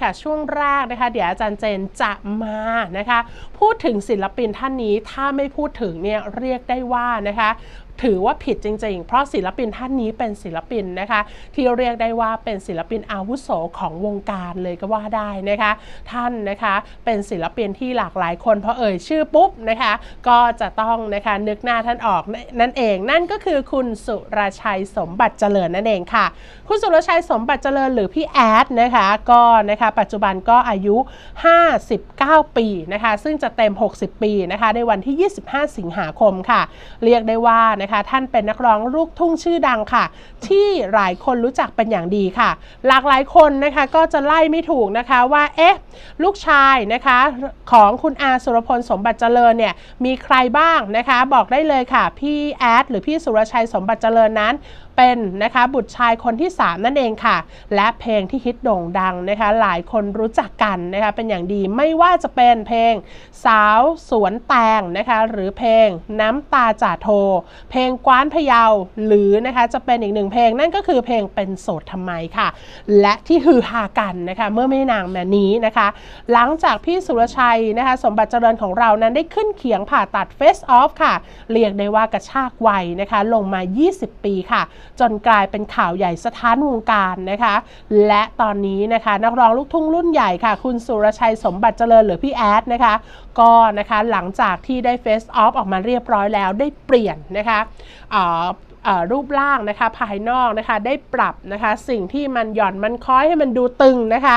ค่ะช่วงแรกนะคะ เดี๋ยวอาจารย์เจนจะมานะคะ พูดถึงศิลปินท่านนี้ถ้าไม่พูดถึงเนี่ยเรียกได้ว่านะคะถือว่าผิดจริง ๆ เพราะศิลปินท่านนี้เป็นศิลปินนะคะ ที่เรียกได้ว่าเป็นศิลปินอาวุโสของวงการเลยก็ว่าได้นะคะ ท่านนะคะเป็นศิลปินที่หลากหลายคนพอเอ่ยชื่อปุ๊บนะคะ ก็จะต้องนะคะนึกหน้าท่านออกนั่นเองนั่นก็คือคุณสุรชัยสมบัติเจริญนั่นเองค่ะ คุณสุรชัยสมบัติเจริญหรือพี่แอดนะคะก็นะคะปัจจุบันก็อายุ 59 ปีนะคะ ซึ่งจะเต็ม 60 ปีนะคะในวันที่ 25 สิงหาคมค่ะ เรียกได้ว่านะคะ ท่านเป็นนักร้องลูกทุ่งชื่อดังค่ะ ที่หลายคนรู้จักเป็นอย่างดีค่ะ หลากหลายคนนะคะก็จะไล่ไม่ถูกนะคะว่าเอ๊ะลูกชายนะคะของคุณอาสุรพลสมบัติเจริญเนี่ยมีใครบ้างนะคะ บอกได้เลยค่ะ พี่แอดหรือพี่สุรชัยสมบัติเจริญนั้นเป็นนะคะบุตรชายคนที่ 3 นั่นเองค่ะ และเพลงที่ฮิตโด่งดังนะคะหลายคนรู้จักกันนะคะเป็นอย่างดีไม่ว่าจะเป็นเพลงสาวสวนแตงนะคะหรือเพลงน้ำตาจ่าโท เพลงกว้านพะเยาหรือนะคะจะเป็นอีกหนึ่งเพลงนั่นก็คือเพลงเป็นโสดทำไมค่ะ และที่ฮือฮากันนะคะเมื่อไม่นานมานี้นะคะ หลังจากพี่สุรชัยนะคะสมบัติเจริญของเรานั้นได้ขึ้นเขียงผ่าตัด Face Off ค่ะ เรียกได้ว่ากระชากวัยนะคะลงมา 20 ปีค่ะจนกลายเป็นข่าวใหญ่สถานวงการนะคะ และตอนนี้นะคะนักร้องลูกทุ่งรุ่นใหญ่ค่ะ คุณสุรชัยสมบัติเจริญหรือพี่แอดนะคะ ก็นะคะหลังจากที่ได้เฟสออฟออกมาเรียบร้อยแล้วได้เปลี่ยนนะคะอ่อเอ่อ รูปร่างนะคะภายนอกนะคะได้ปรับนะคะสิ่งที่มันหย่อนมันคล้อยให้มันดูตึงนะคะ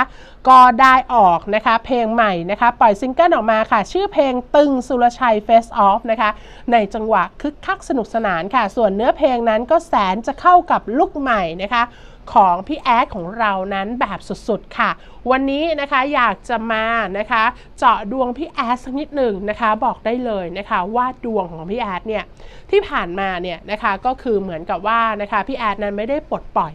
ก็ได้ออกนะคะเพลงใหม่นะคะปล่อยซิงเกิลออกมาค่ะ ชื่อเพลงตึงสุรชัย Face Off นะคะในจังหวะคึกคักสนุกสนานค่ะ ส่วนเนื้อเพลงนั้นก็แสนจะเข้ากับลุกใหม่นะคะ ของพี่แอดของเรานั้นแบบสุดๆค่ะ วันนี้นะคะอยากจะมานะคะ เจาะดวงพี่แอดสักนิดหนึ่งนะคะ บอกได้เลยนะคะว่าดวงของพี่แอดเนี่ยที่ผ่านมาเนี่ยนะคะก็คือเหมือนกับว่านะคะพี่แอดนั้นไม่ได้ปลดปล่อย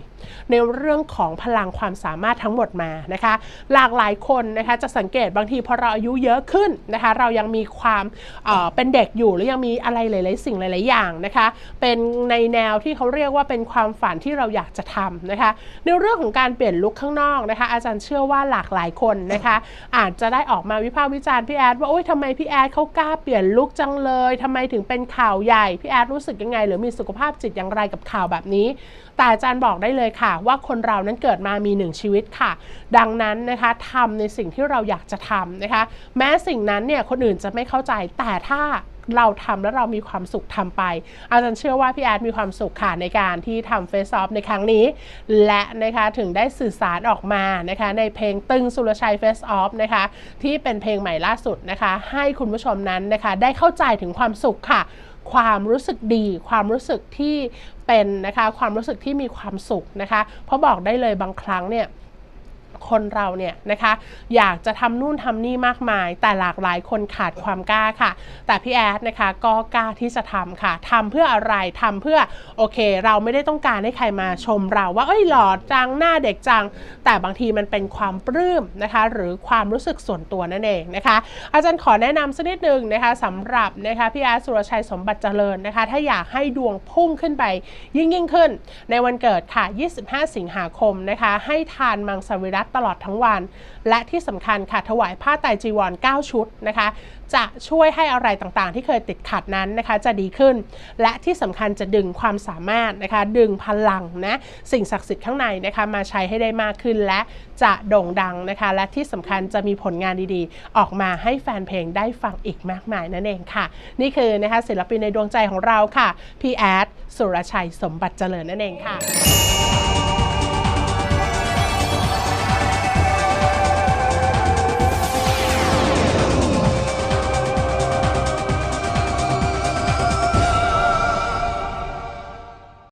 ในเรื่องของพลังความสามารถทั้งหมดมานะคะ หลากหลายคนนะคะจะสังเกตบางทีพอเราอายุเยอะขึ้นนะคะเรายังมีความเเป็นเด็กอยู่หรือยังมีอะไรหลาย ๆ สิ่งหลาย ๆ อย่างนะคะ เป็นในแนวที่เขาเรียกว่าเป็นความฝันที่เราอยากจะทำนะคะ ในเรื่องของการเปลี่ยนลุคข้างนอกนะคะ อาจารย์เชื่อว่าหลากหลายคนนะคะ อาจจะได้ออกมาวิพากษ์วิจารณ์พี่แอดว่าโอ๊ยทำไมพี่แอดเขากล้าเปลี่ยนลุคจังเลยทำไมถึงเป็นข่าวใหญ่พี่แอดรู้สึกยังไง หรือมีสุขภาพจิตอย่างไรกับข่าวแบบนี้ แต่อาจารย์บอกได้เลยค่ะ ว่าคนเรานั้นเกิดมามีหนึ่งชีวิตค่ะ ดังนั้นนะคะทำในสิ่งที่เราอยากจะทำนะคะ แม้สิ่งนั้นเนี่ยคนอื่นจะไม่เข้าใจแต่ถ้า เราทำแล้วเรามีความสุขทำไป อาจารย์เชื่อว่าพี่แอดมีความสุขค่ะในการที่ทำเฟซออฟในครั้งนี้ และนะคะถึงได้สื่อสารออกมานะคะในเพลงตึงสุรชัยเฟสออฟนะคะที่เป็นเพลงใหม่ล่าสุดนะคะให้คุณผู้ชมนั้นนะคะได้เข้าใจถึงความสุขค่ะ ความรู้สึกดี ความรู้สึกที่เป็นนะคะความรู้สึกที่มีความสุขนะคะเพราะบอกได้เลยบางครั้งเนี่ย คนเราเนี่ยนะคะอยากจะทำนู่นทำนี่มากมาย แต่หลากหลายคนขาดความกล้าค่ะ แต่พี่แอดนะคะก็กล้าที่จะทำค่ะทำเพื่ออะไรทำเพื่อโอเค เราไม่ได้ต้องการให้ใครมาชมเราว่าเอ้ยหล่อจังหน้าเด็กจัง แต่บางทีมันเป็นความปลื้มนะคะหรือความรู้สึกส่วนตัวนั่นเองนะคะ อาจารย์ขอแนะนำสักนิดหนึ่งนะคะสำหรับนะคะพี่แอดสุรชัยสมบัติเจริญนะคะ ถ้าอยากให้ดวงพุ่งขึ้นไปยิ่งยิ่งขึ้น ในวันเกิดค่ะ 25 สิงหาคมนะคะ ให้ทานมังสวิรัตตลอดทั้งวัน และที่สำคัญค่ะถวายผ้าไตรจีวร 9 ชุดนะคะ จะช่วยให้อะไรต่างๆ ที่เคยติดขัดนั้นนะคะจะดีขึ้น และที่สำคัญจะดึงความสามารถนะคะดึงพลังนะสิ่งศักดิ์สิทธิ์ข้างในนะคะมาใช้ให้ได้มากขึ้นและจะโด่งดังนะคะ และที่สำคัญจะมีผลงานดีๆ ออกมาให้แฟนเพลงได้ฟังอีกมากมายนั่นเองค่ะ นี่คือนะคะศิลปินในดวงใจของเราค่ะพี่แอดสุรชัยสมบัติเจริญนั่นเองค่ะ